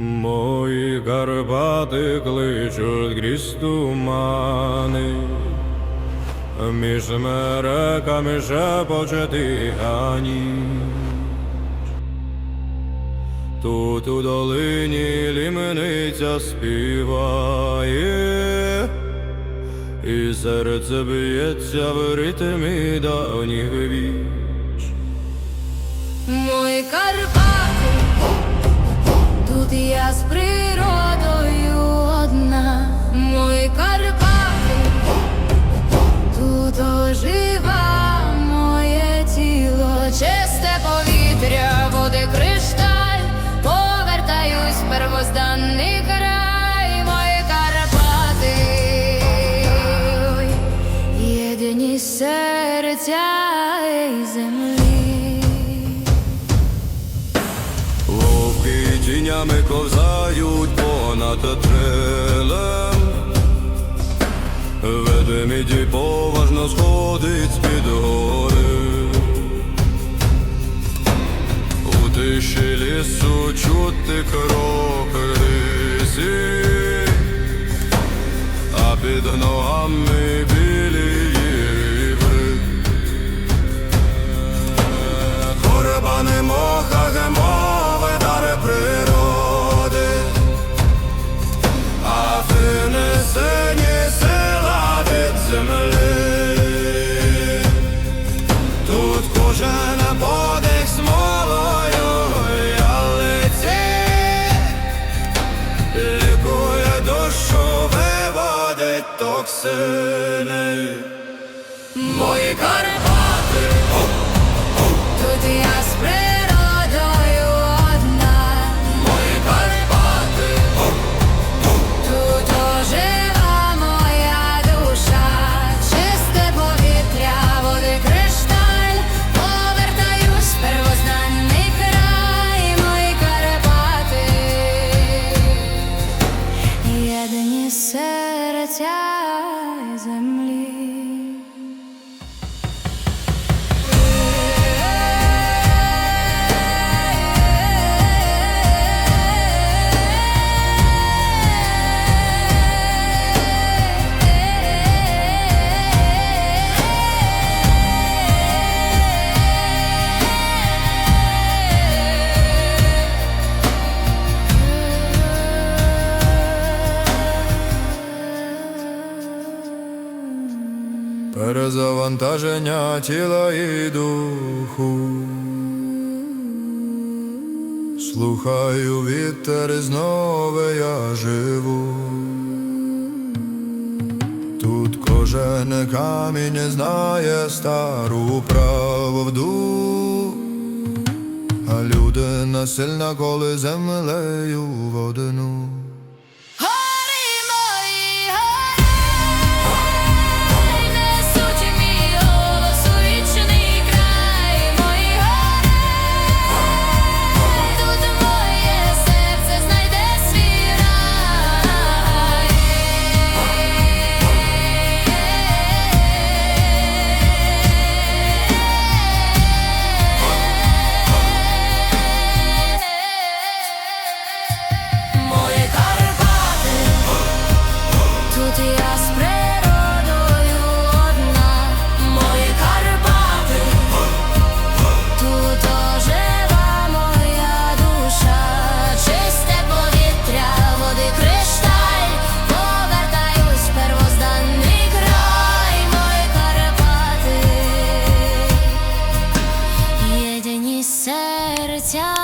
Мої Карпати кличуть крізь тумани, між мереками шепоче тиха. Тут у долині лімениця співає, і серце б'ється в ритмі давніх віч. Мої Карпати, я з природою одна. Мої Карпати, тут ожива моє тіло, чисте повітря, води кришталь, повертаюсь в первозданний край, мої Карпати, єдині серця і землі. Тінями ковзають понад трелем Ведмеді поважно сходить з-під гори. У тиші лісу чути крок рисі А під ногами виводить токсини. Мої Карпати Тут я Перезавантаження тіла і духу. Слухаю вітер, і знову я живу. Тут кожен камінь знає стару правду, а людина сильна, коли землею водину. 家。